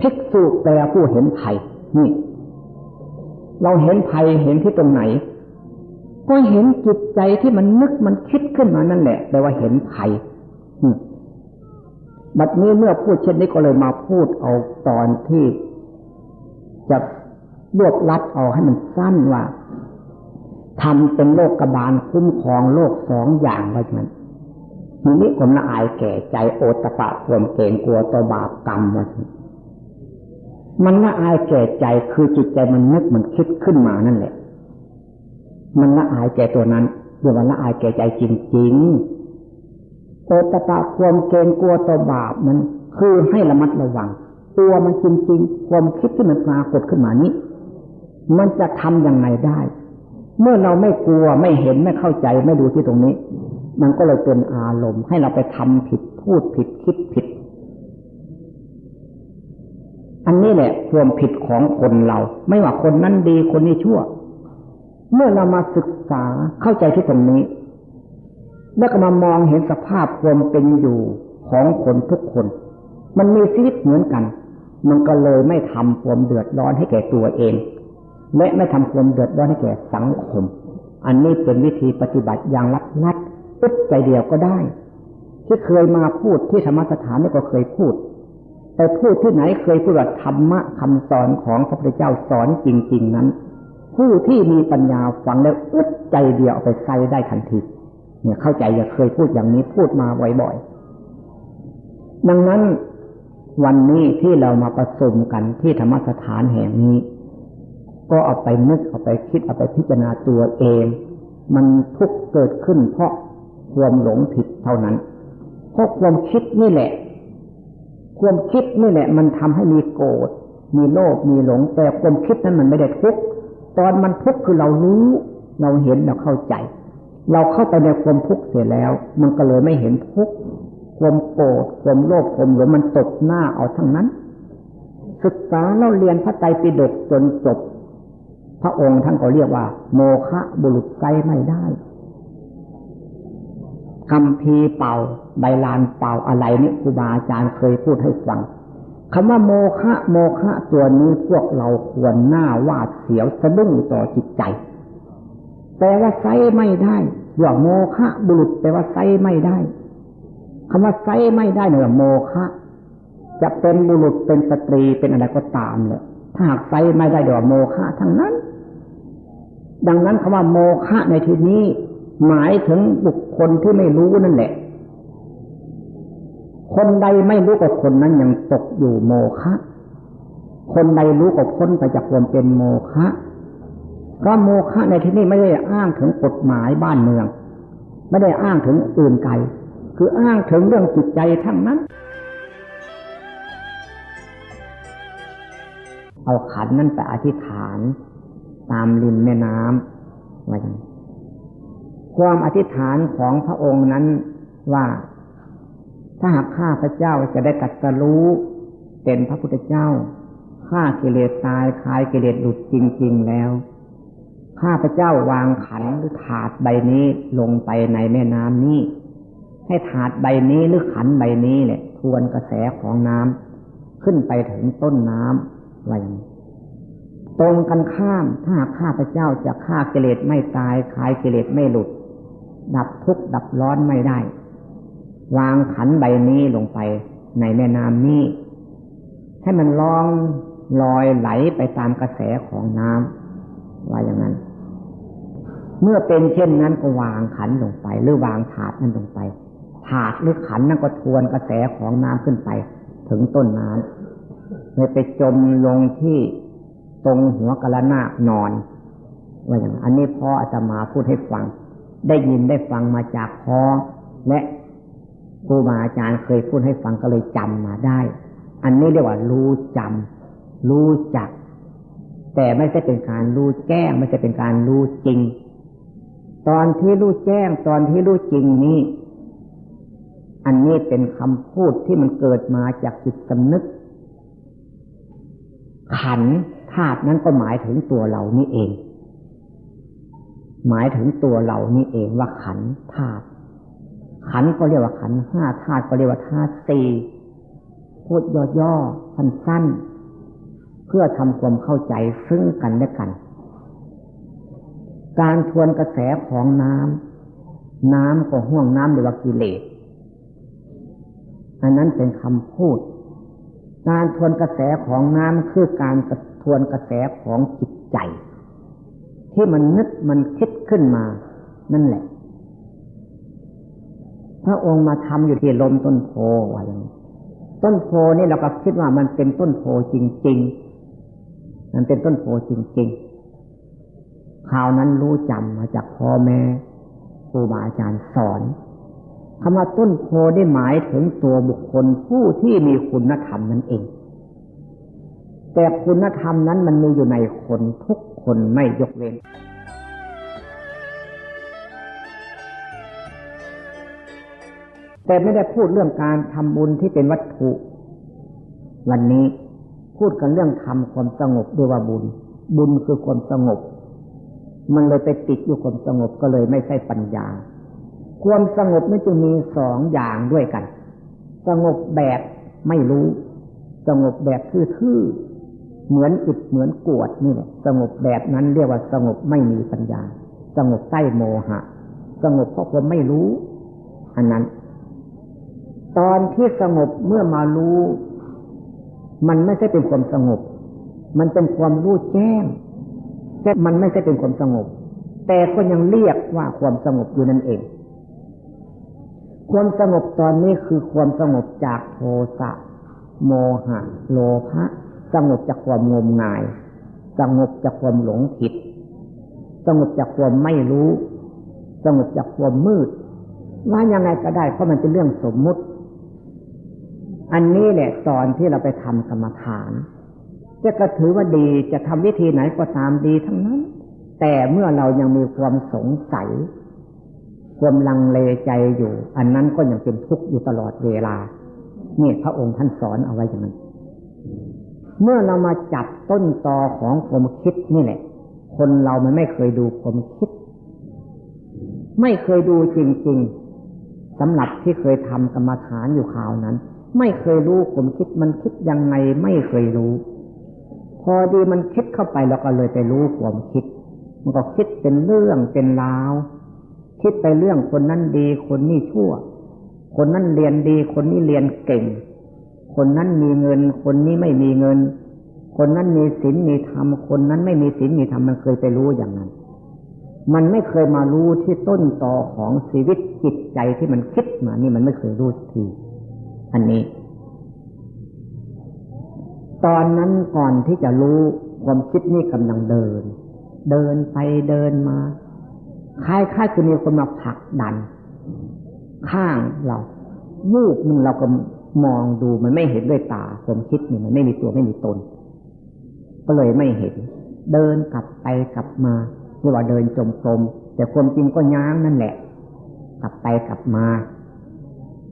ภิกษุแปลผู้เห็นภัยนี่ เราเห็นภัยเห็นที่ตรงไหน ก็เห็นจิตใจที่มันนึกมันคิดขึ้นมานั่นแหละแปลว่าเห็นภัยบัดนี้เมื่อพูดเช่นนี้ก็เลยมาพูดเอาตอนที่จะรวบลัดเอาให้มันสั้นว่าทำเป็นโลกกบาลคุ้มครองโลกสองอย่างไว้มันมีนิคมละอายแก่ใจโอตปะความเกรงกลัวต่อบาปกรรมไว้ มันละอายแก่ใจคือจิตใจมันนึกมันคิดขึ้นมานั่นแหละ มันละอายแก่ตัวนั้นเรียกว่าละอายแก่ใจจริงๆโอตปะความเกรงกลัวต่อบาปมันคือให้ระมัดระวัง ตัวมันจริงๆ ความคิดที่มันปรากฏขึ้นมานี้ มันจะทำยังไงได้ เมื่อเราไม่กลัวไม่เห็นไม่เข้าใจไม่ดูที่ตรงนี้ มันก็เลยเป็นอารมณ์ให้เราไปทำผิดพูดผิดคิดผิด อันนี้แหละความผิดของคนเรา ไม่ว่าคนนั้นดีคนนี้ชั่ว เมื่อเรามาศึกษาเข้าใจที่ตรงนี้ แล้วก็มามองเห็นสภาพความเป็นอยู่ของคนทุกคน มันมีชีวิตเหมือนกัน มันก็เลยไม่ทำความเดือดร้อนให้แก่ตัวเอง และไม่ทำความเดือดร้อนให้แก่สังคม อันนี้เป็นวิธีปฏิบัติอย่างลัดลัดอึดใจเดียวก็ได้ ที่เคยมาพูดที่ธรรมสถานนี่ก็เคยพูด แต่พูดที่ไหนเคยพูดว่าธรรมะคำสอนของพระพุทธเจ้าสอนจริง ๆ นั้น ผู้ที่มีปัญญาฟังแล้วอึดใจเดียวไปใส่ได้ทันทีเนี่ยเข้าใจอย่าเคยพูดอย่างนี้พูดมาบ่อยๆดังนั้นวันนี้ที่เรามาประสมกันที่ธรรมสถานแห่งนี้ ก็เอาไปนึกเอาไปคิดเอาไปพิจารณาตัวเอง มันทุกเกิดขึ้นเพราะความหลงผิดเท่านั้นเพราะความคิดนี่แหละ ความคิดนี่แหละ มันทำให้มีโกรธมีโลภมีหลง แต่ความคิดนั้นมันไม่ได้ทุกข์ตอนมันทุกข์คือเรารู้ เราเห็นเราเข้าใจ เราเข้าไปในความทุกข์เสียแล้ว มันก็เลยไม่เห็นทุกข์ความโกรธความโลภความหลงมันตกหน้าเอาทั้งนั้น ศึกษาเราเรียนพระไตรปิฎกจนจบ พระองค์ท่านก็เรียกว่า โมฆะบุรุษใจไม่ได้ คำพีเป่า ใบลานเป่าอะไรนี่ครูบาอาจารย์เคยพูดให้ฟังคำว่าโมฆะโมฆะตัวนี้พวกเราควรหน้าวาดเสียวสะดุ้งต่อจิตใจ แต่ว่าไซไม่ได้อย่าโมฆะบุรุษแต่ว่าไซไม่ได้คำว่าไซไม่ได้เนี่ยโมฆะจะเป็นบุรุษเป็นสตรีเป็นอะไรก็ตามเลยถ้าหากไซไม่ได้เดี๋ยวโมฆะทั้งนั้น ดังนั้นคำว่าโมฆะในที่นี้ หมายถึงบุคคลที่ไม่รู้นั่นแหละ คนใดไม่รู้กับคนนั้นยังตกอยู่โมฆะคนใดรู้กับพ้นไปจากความเป็นโมฆะเพราะโมฆะในที่นี้ไม่ได้อ้างถึงกฎหมายบ้านเมือง ไม่ได้อ้างถึงอื่นไกล คืออ้างถึงเรื่องจิตใจทั้งนั้น เอาขันนั้นไปอธิษฐาน ตามริมแม่น้ำว่าอย่างนี้ ความอธิษฐานของพระองค์นั้นว่า ถ้าหากข้าพระเจ้าจะได้ตัดสรู้เป็นพระพุทธเจ้าข้ากิเลสตายคลายกิเลสหลุดจริง ๆ แล้ว ข้าพระเจ้าวางขันหรือถาดใบนี้ลงไปในแม่น้ำนี้ ให้ถาดใบนี้หรือขันใบนี้เนี่ยทวนกระแสของน้ำขึ้นไปถึงต้นน้ำไว้ตรงกันข้ามถ้าข้าพระเจ้าจะฆ่ากิเลสไม่ตายคลายกิเลสไม่หลุด ดับทุกข์ดับร้อนไม่ได้ วางขันใบนี้ลงไปในแม่น้ำนี้ ให้มันลองลอยไหลไปตามกระแสของน้ำว่าอย่างนั้น เมื่อเป็นเช่นนั้นก็วางขันลงไป หรือวางถาดนั้นลงไป ถาดหรือขันนั้นก็ทวนกระแสของน้ำขึ้นไป ถึงต้นน้ำเลยไปจมลงที่ตรงหัวกระนาบนอนว่าอย่างอันนี้พ่ออาตมาพูดให้ฟัง ได้ยินได้ฟังมาจากพ่อและครูบาอาจารย์เคยพูดให้ฟังก็เลยจำมาได้ อันนี้เรียกว่ารู้จำรู้จัก แต่ไม่ใช่เป็นการรู้แจ้งไม่ใช่เป็นการรู้จริง ตอนที่รู้แจ้งตอนที่รู้จริงนี้ อันนี้เป็นคำพูดที่มันเกิดมาจากจิตสำนึก ขันธาตุนั้นก็หมายถึงตัวเรานี่เอง หมายถึงตัวเรานี่เองว่าขันธาตุขันก็เรียกว่าขันห้าธาตุก็เรียกว่าธาตุสี่พูดย่อๆสั้นๆเพื่อทำความเข้าใจซึ่งกันและกัน การทวนกระแสของน้ำน้ำก็ห่วงน้ำเรียกว่ากิเลสอันนั้นเป็นคำพูด การทวนกระแสของน้ำคือการทวนกระแสของจิตใจ ที่มันนึกมันคิดขึ้นมา นั่นแหละ พระองค์มาทำอยู่ที่ลมต้นโพว่าอย่างนี้ต้นโพนี่เราก็คิดว่ามันเป็นต้นโพจริง ๆ มันเป็นต้นโพจริงๆข่าวนั้นรู้จำมาจากพ่อแม่ครูบาอาจารย์สอนคำว่าต้นโพได้หมายถึงตัวบุคคลผู้ที่มีคุณธรรมนั่นเอง แต่คุณธรรมนั้นมันมีอยู่ในคนทุก คนไม่ยกเว้นแต่ไม่ได้พูดเรื่องการทำบุญที่เป็นวัตถุ วันนี้พูดกันเรื่องทำความสงบด้วยว่าบุญ บุญคือความสงบ มันเลยไปติดอยู่ความสงบก็เลยไม่ใช่ปัญญา ความสงบนี่จะมีสองอย่างด้วยกัน สงบแบบไม่รู้ สงบแบบทื่อ เหมือนอิดเหมือนกวดนี่แหละสงบแบบนั้นเรียกว่าสงบไม่มีปัญญา สงบใต้โมหะ สงบเพราะความไม่รู้ อันนั้น ตอนที่สงบเมื่อมารู้ มันไม่ใช่เป็นความสงบ มันเป็นความรู้แจ้งแต่มันไม่ใช่เป็นความสงบ แต่ก็ยังเรียกว่าความสงบอยู่นั่นเอง ความสงบตอนนี้คือความสงบจากโทสะโมหะ โลภะ สงบจากความงมงาย สงบจากความหลงผิด สงบจากความไม่รู้ สงบจากความมืด ว่ายังไงก็ได้เพราะมันเป็นเรื่องสมมุติ อันนี้แหละสอนที่เราไปทำกรรมฐาน จะก็ถือว่าดีจะทำวิธีไหนก็ตามดีทั้งนั้น แต่เมื่อเรายังมีความสงสัย ความลังเลใจอยู่ อันนั้นก็ยังเป็นทุกข์อยู่ตลอดเวลานี่พระองค์ท่านสอนเอาไว้อย่างนั้น เมื่อเรามาจับต้นตอของความคิดนี่แหละ คนเรามันไม่เคยดูความคิด ไม่เคยดูจริง ๆสำหรับที่เคยทำกรรมฐานอยู่ข่าวนั้น ไม่เคยรู้ความคิดมันคิดยังไงไม่เคยรู้ พอดีมันคิดเข้าไปเราก็เลยไปรู้ความคิด มันก็คิดเป็นเรื่องเป็นราว คิดไปเรื่องคนนั้นดีคนนี้ชั่ว คนนั้นเรียนดีคนนี้เรียนเก่ง คนนั้นมีเงิน คนนี้ไม่มีเงิน คนนั้นมีศีลมีธรรม คนนั้นไม่มีศีลมีธรรมมันเคยไปรู้อย่างนั้น มันไม่เคยมารู้ที่ต้นตอของชีวิตจิตใจที่มันคิดมา นี่มันไม่เคยรู้ที อันนี้ ตอนนั้นก่อนที่จะรู้ความคิดนี่กำลังเดิน เดินไปเดินมาคล้ายๆคือมีคนมาผลักดัน ข้างเราวูบหนึ่งเราก็ มองดูมันไม่เห็นด้วยตาผมคิดนี่มันไม่มีตัวไม่มีตน ก็เลยไม่เห็น เดินกลับไปกลับมาเรียกว่าเดินจมกรมแต่ความจริงก็ย้างนั่นแหละ กลับไปกลับมา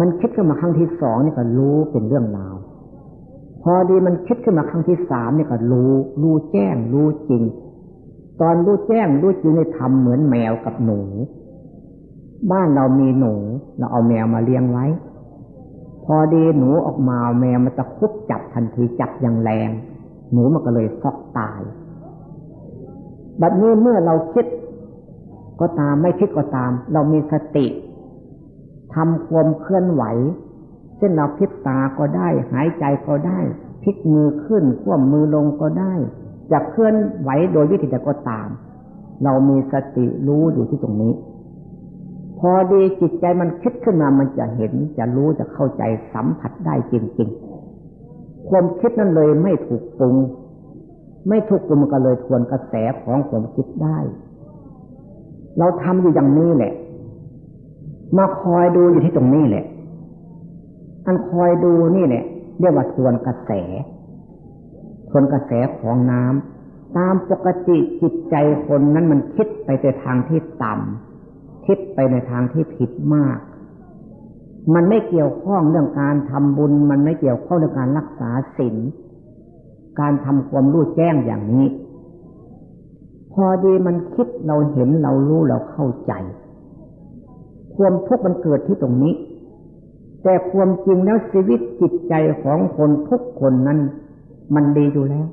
มันคิดขึ้นมาครั้งที่สองนี่ก็รู้เป็นเรื่องราว พอดีมันคิดขึ้นมาครั้งที่สามนี่ก็รู้ รู้แจ้ง รู้จริง ตอนรู้แจ้ง รู้จริงในทำเหมือนแมวกับหนู บ้านเรามีหนู เราเอาแมวมาเลี้ยงไว้ พอดีหนูออกมาแมวมันจะคุบจับทันทีจับอย่างแรง หนูมันก็เลยซอกตาย บัดนี้เมื่อเราคิดก็ตามไม่คิดก็ตาม เรามีสติทำความเคลื่อนไหวเช่นเราพิษตาก็ได้ หายใจก็ได้พลิกมือขึ้นคว่ำมือลงก็ได้จะเคลื่อนไหวโดยวิธีใดก็ตาม เรามีสติรู้อยู่ที่ตรงนี้ พอดีจิตใจมันคิดขึ้นมามันจะเห็น จะรู้จะเข้าใจสัมผัสได้จริงๆ ความคิดนั้นเลยไม่ถูกปรุง ไม่ถูกปรุงก็เลยทวนกระแสของความคิดได้ เราทำอยู่อย่างนี้แหละ มาคอยดูอยู่ที่ตรงนี้แหละ อันคอยดูนี่แหละเรียกว่าทวนกระแส ทวนกระแสของน้ำตามปกติจิตใจคนนั้นมันคิดไปในทางที่ต่ำ คิดไปในทางที่ผิดมาก มันไม่เกี่ยวข้องเรื่องการทำบุญ มันไม่เกี่ยวข้องเรื่องการรักษาศีลการทำความรู้แจ้งอย่างนี้ พอดีมันคิดเราเห็นเรารู้เราเข้าใจ ความทุกข์มันเกิดที่ตรงนี้ แต่ความจริงแล้วชีวิตจิตใจของคนทุกคนนั้น มันดีอยู่แล้ว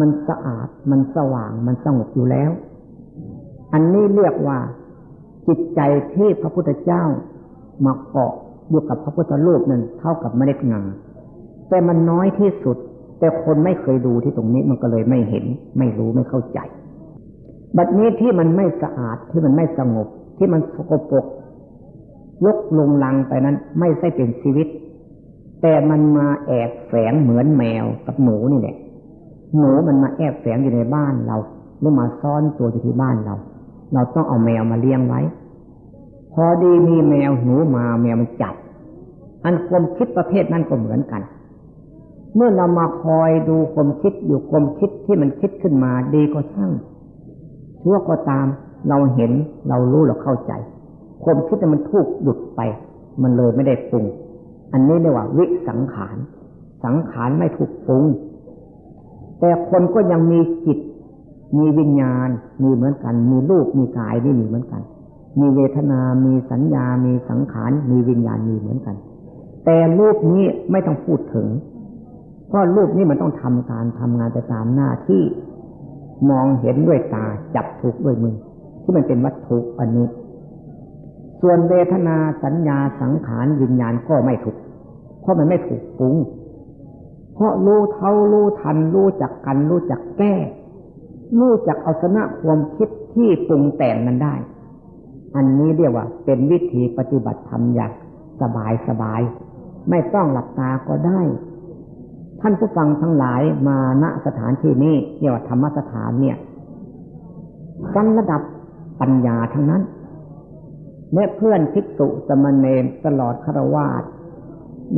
มันสะอาดมันสว่างมันสงบอยู่แล้ว อันนี้เรียกว่า จิตใจที่พระพุทธเจ้ามาเกาะอยู่กับพระพุทธรูปนั้นเท่ากับเมล็ดงาแต่มันน้อยที่สุด แต่คนไม่เคยดูที่ตรงนี้มันก็เลยไม่เห็น ไม่รู้ไม่เข้าใจ บัดนี้ที่มันไม่สะอาดที่มันไม่สงบ ที่มันสกปรกลกลงลังไปนั้น ไม่ใช่เป็นชีวิต แต่มันมาแอบแฝงเหมือนแมวกับหนูนี่แหละหนูมันมาแอบแฝงอยู่ในบ้านเราหรือมาซ่อนตัวอยู่ที่บ้านเรา เราต้องเอาแมวมาเลี้ยงไว้ พอดีมีแมวหนูมาแมวมันจับ อันความคิดประเภทนั้นก็เหมือนกัน เมื่อเรามาคอยดูความคิดอยู่ความคิดที่มันคิดขึ้นมาดีก็ช่างชั่วก็ตามเราเห็นเรารู้เราเข้าใจ ความคิดมันทุกหยุดไป มันเลยไม่ได้ปรุง อันนี้เรียกว่าวิสังขาร สังขารไม่ถูกปรุง แต่คนก็ยังมีจิต มีวิญญาณมีเหมือนกัน มีรูปมีกายนี่มีเหมือนกัน มีเวทนา มีสัญญา มีสังขาร มีวิญญาณมีเหมือนกัน แต่รูปนี้ไม่ต้องพูดถึง เพราะรูปนี้มันต้องทำการทำงานไปตามหน้าที่มองเห็นด้วยตาจับถูกด้วยมือ ที่มันเป็นวัตถุอันนี้ ส่วนเวทนาสัญญาสังขารวิญญาณก็ไม่ถูก เพราะมันไม่ถูกปรุงเพราะรู้เท่ารู้ทันรู้จักกันรู้จักแก้ รู้จักเอาชนะความคิดที่ปรุงแต่งนั้นได้ อันนี้เรียกว่า เป็นวิธีปฏิบัติธรรมอย่างสบายสบาย ไม่ต้องหลับตาก็ได้ ท่านผู้ฟังทั้งหลายมาณสถานที่นี้เรียกว่าธรรมสถานเนี่ยกันระดับปัญญาทั้งนั้นและเพื่อนภิกษุสมณเณรตลอดคารวาส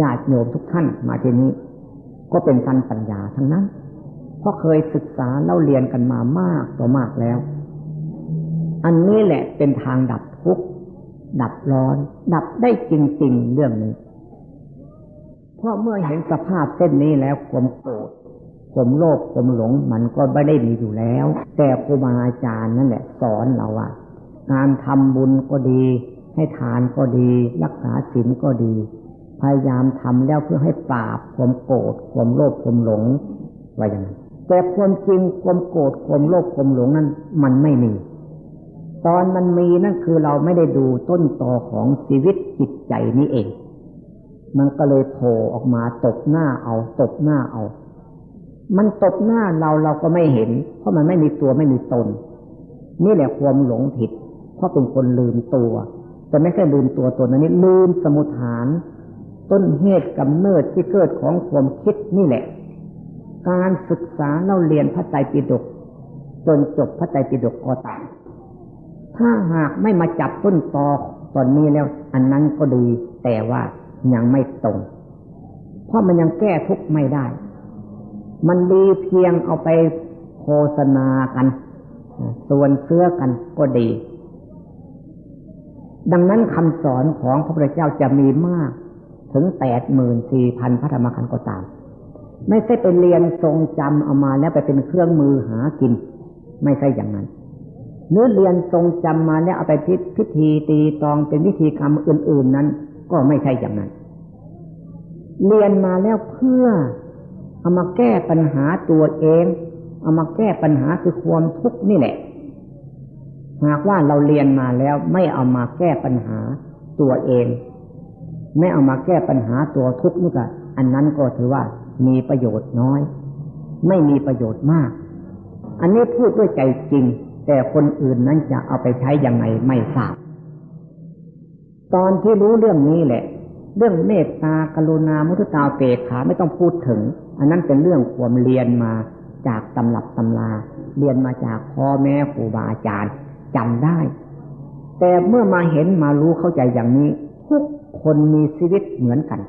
ญาติโยมทุกท่านมาที่นี้ ก็เป็นสันปัญญาทั้งนั้น เพราะเคยศึกษาเล่าเรียนกันมามากต่อมากแล้ว อันนี้แหละเป็นทางดับทุกข์ดับร้อน ดับได้จริง ๆ เรื่องนี้ เพราะเมื่อเห็นสภาพเส้นนี้แล้วความโกรธความโลภความหลงมันก็ไม่ได้มีอยู่แล้ว แต่ครูบาอาจารย์นั่นแหละสอนเราว่าการทำบุญก็ดี ให้ทานก็ดี รักษาศีลก็ดี พยายามทำแล้วเพื่อให้ปราบความโกรธความโลภความหลงไว้อย่างนั้น แต่ความจริงความโกรธความโลภความหลงนั้น มันไม่มี ตอนมันมีนั่นคือเราไม่ได้ดูต้นตอของชีวิตจิตใจนี้เอง มันก็เลยโผล่ออกมาตบหน้าเอาตบหน้าเอา มันตบหน้าเราเราก็ไม่เห็น เพราะมันไม่มีตัวไม่มีตน นี่แหละความหลงผิด เพราะเป็นคนลืมตัว แต่ไม่ใช่ลืมตัวตัวนั้นนี่ลืมสมุทฐาน ต้นเหตุกำเนิดที่เกิดของความคิดนี่แหละ การศึกษาเล่าเรียนพระไตรปิฎกจนจบพระไตรปิฎกก็ตามถ้าหากไม่มาจับต้นตอตอนนี้แล้ว อันนั้นก็ดี แต่ว่ายังไม่ตรง เพราะมันยังแก้ทุกข์ไม่ได้ มันดีเพียงเอาไปโฆษณากันส่วนเสื้อกันก็ดี ดังนั้นคำสอนของพระพุทธเจ้าจะมีมากถึงแปดหมื่นสี่พันพระธรรมขันธ์ก็ตาม ไม่ใช่ไปเรียนทรงจำเอามาแล้วไปเป็นเครื่องมือหากิน ไม่ใช่อย่างนั้นเนื้อเรียนทรงจำมาแล้วเอาไปพิพิธีตีตองเป็นวิธีกรรมอื่น ๆนั้น ก็ไม่ใช่อย่างนั้น เรียนมาแล้วเพื่อเอามาแก้ปัญหาตัวเอง เอามาแก้ปัญหาคือความทุกข์นี่แหละ หากว่าเราเรียนมาแล้วไม่เอามาแก้ปัญหาตัวเอง ไม่เอามาแก้ปัญหาตัวทุกข์นี่ก็อันนั้นก็ถือว่า มีประโยชน์น้อย ไม่มีประโยชน์มาก อันนี้พูดด้วยใจจริง แต่คนอื่นนั้นจะเอาไปใช้ยังไงไม่ทราบ ตอนที่รู้เรื่องนี้แหละ เรื่องเมตตากรุณามุทุตาเปกขาไม่ต้องพูดถึง อันนั้นเป็นเรื่องความเรียนมาจากตำรับตำราเรียนมาจากพ่อแม่ครูบาอาจารย์จำได้ แต่เมื่อมาเห็นมารู้เข้าใจอย่างนี้ ทุกคนมีชีวิตเหมือนกัน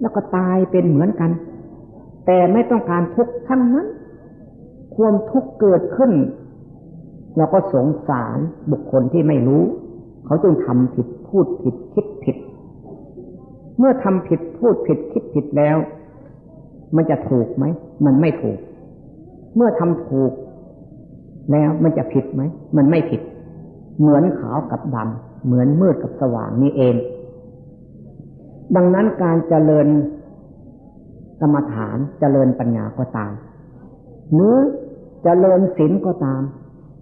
แล้วก็ตายเป็นเหมือนกัน แต่ไม่ต้องการทุกข์ทั้งนั้นความทุกข์เกิดขึ้น เราก็สงสารบุคคลที่ไม่รู้ เขาจึงทำผิดพูดผิดคิดผิด เมื่อทำผิดพูดผิดคิดผิดแล้ว มันจะถูกไหม มันไม่ถูก เมื่อทำถูก แล้วมันจะผิดไหม มันไม่ผิด เหมือนขาวกับดำเหมือนมืดกับสว่างนี่เอง ดังนั้นการเจริญ กรรมฐานเจริญปัญญาก็ตาม หรือเจริญศีลก็ตาม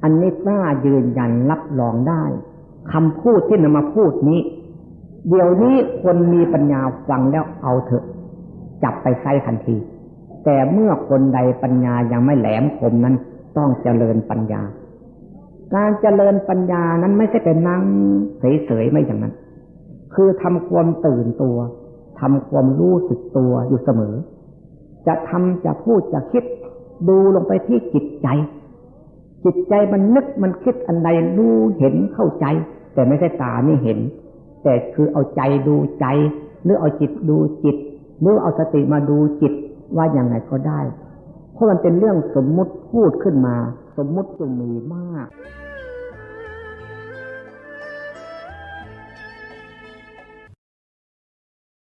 อันนี้กล้ายืนยันรับรองได้คำพูดที่นำมาพูดนี้ เดี๋ยวนี้คนมีปัญญาฟังแล้วเอาเถอะ จับไปใส่ทันที แต่เมื่อคนใดปัญญายังไม่แหลมคมนั้น ต้องเจริญปัญญา การเจริญปัญญานั้นไม่ใช่เป็นนั่งเฉยๆไม่อย่างนั้น คือทำความตื่นตัว ทำความรู้สึกตัวอยู่เสมอ จะทำจะพูดจะคิด ดูลงไปที่จิตใจ จิตใจมันนึกมันคิดอันใดรู้เห็นเข้าใจ แต่ไม่ใช่ตานี่เห็น แต่คือเอาใจดูใจ หรือเอาจิตดูจิต หรือเอาสติมาดูจิตว่าอย่างไรก็ได้ เพราะมันเป็นเรื่องสมมุติพูดขึ้นมา สมมุติจึงมีมาก